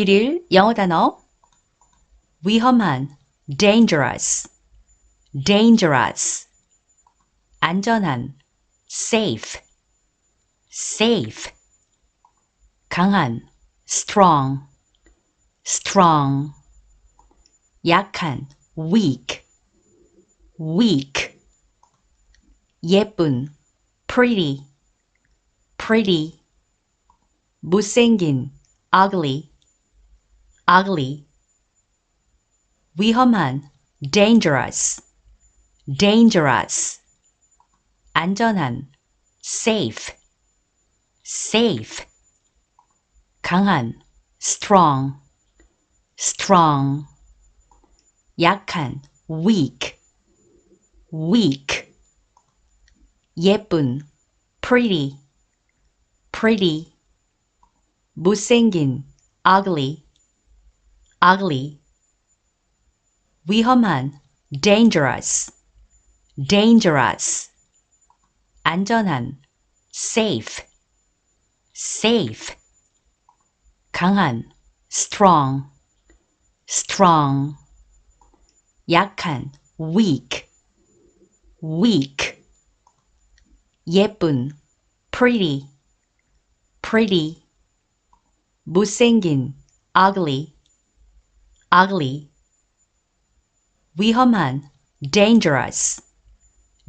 일일 영어 단어 위험한 dangerous dangerous 안전한 safe safe 강한 strong strong 약한 weak weak 예쁜 pretty pretty 못생긴 ugly ugly 위험한 dangerous dangerous 안전한 safe safe 강한 strong strong 약한 weak weak 예쁜 pretty pretty 못생긴 ugly ugly 위험한 dangerous dangerous 안전한 safe safe 강한 strong strong 약한 weak weak 예쁜 pretty pretty 못생긴 ugly ugly 위험한 dangerous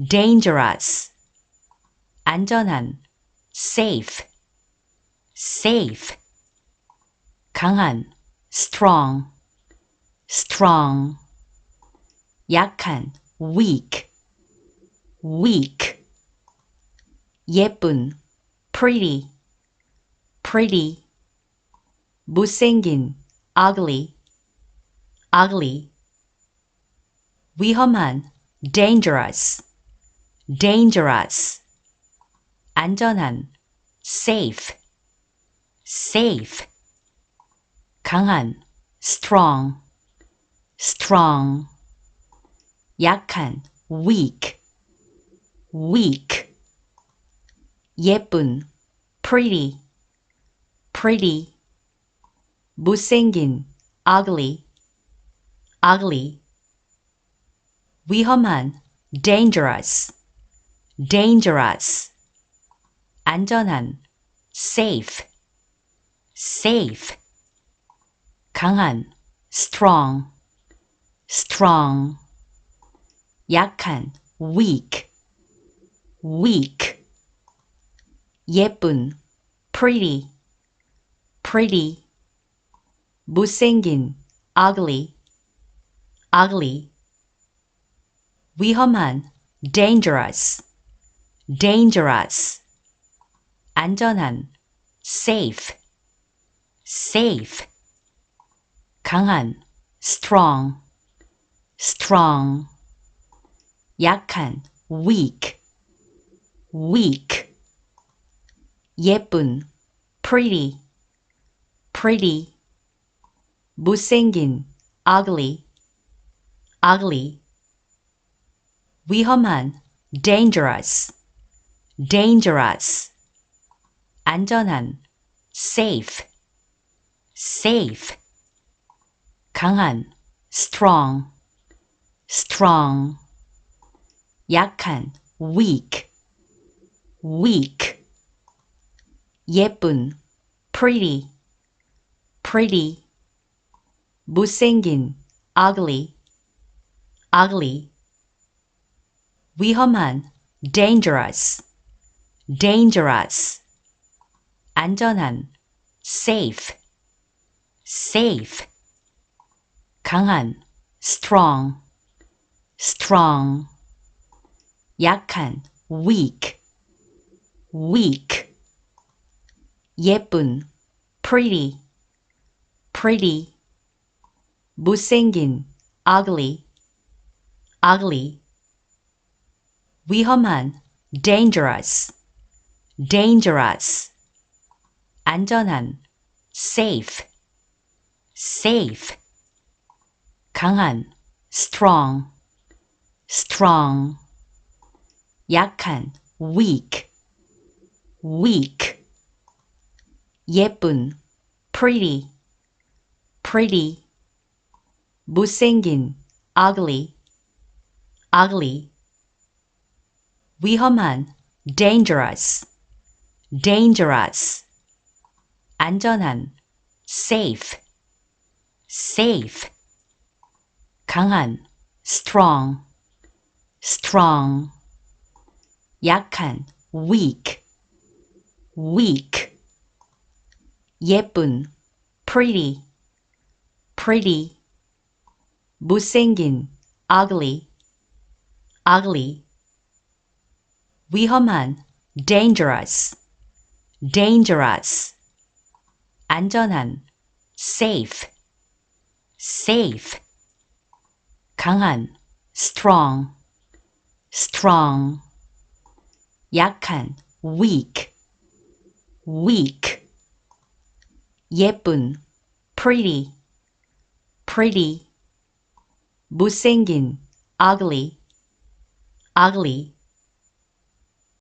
dangerous 안전한 safe safe 강한 strong strong 약한 weak weak 예쁜 pretty pretty 못생긴 ugly ugly 위험한 dangerous dangerous 안전한 safe safe 강한 strong strong 약한 weak weak 예쁜 pretty pretty 못생긴 ugly ugly 위험한 dangerous dangerous 안전한 safe safe 강한 strong strong 약한 weak weak 예쁜 pretty pretty 못생긴 ugly ugly 위험한 dangerous dangerous 안전한 safe safe 강한 strong strong 약한 weak weak 예쁜 pretty pretty 못생긴 ugly ugly 위험한 dangerous dangerous 안전한 safe safe 강한 strong strong 약한 weak weak 예쁜 pretty pretty 못생긴 ugly ugly 위험한 dangerous dangerous 안전한 safe safe 강한 strong strong 약한 weak weak 예쁜 pretty pretty 못생긴 ugly ugly 위험한 dangerous dangerous 안전한 safe safe 강한 strong strong 약한 weak weak 예쁜 pretty pretty 못생긴 ugly ugly 위험한 dangerous dangerous 안전한 safe safe 강한 strong strong 약한 weak weak 예쁜 pretty pretty 못생긴 ugly ugly 위험한 dangerous dangerous 안전한 safe safe 강한 strong strong 약한 weak weak 예쁜 pretty pretty 못생긴 ugly ugly